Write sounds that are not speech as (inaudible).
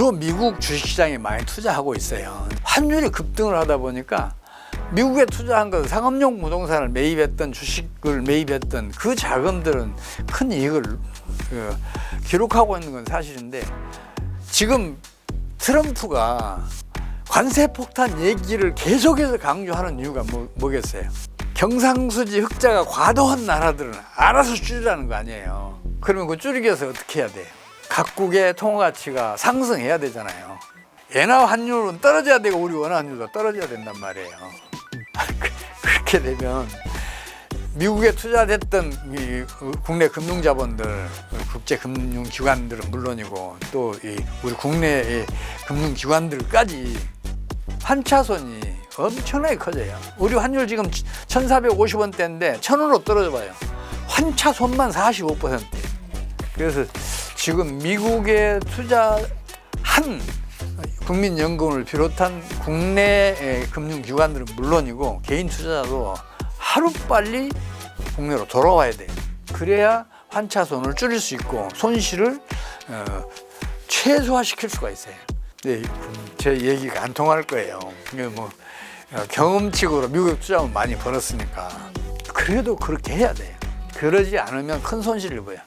주로 미국 주식시장에 많이 투자하고 있어요. 환율이 급등을 하다 보니까 미국에 투자한 건 상업용 부동산을 매입했던 주식을 매입했던 그 자금들은 큰 이익을 그, 기록하고 있는 건 사실인데 지금 트럼프가 관세 폭탄 얘기를 계속해서 강조하는 이유가 뭐, 뭐겠어요? 경상수지 흑자가 과도한 나라들은 알아서 줄이라는 거 아니에요. 그러면 그 줄이기 위해서 어떻게 해야 돼요? 각국의 통화 가치가 상승해야 되잖아요. 엔화 환율은 떨어져야 되고 우리 원화 환율도 떨어져야 된단 말이에요. (laughs) 그렇게 되면 미국에 투자됐던 이 국내 금융자본들, 국제 금융기관들은 물론이고 또이 우리 국내의 금융기관들까지 환차손이 엄청나게 커져요. 우리 환율 지금 1,450원대인데 1,000원으로 떨어져 봐요. 환차손만 45%. 그래서 지금 미국에 투자한 국민연금을 비롯한 국내 금융기관들은 물론이고 개인 투자자도 하루빨리 국내로 돌아와야 돼요. 그래야 환차손을 줄일 수 있고 손실을 어, 최소화시킬 수가 있어요. 네, 제 얘기가 안 통할 거예요. 뭐 어, 경험칙으로 미국에 투자하면 많이 벌었으니까 그래도 그렇게 해야 돼요. 그러지 않으면 큰 손실을 입어요.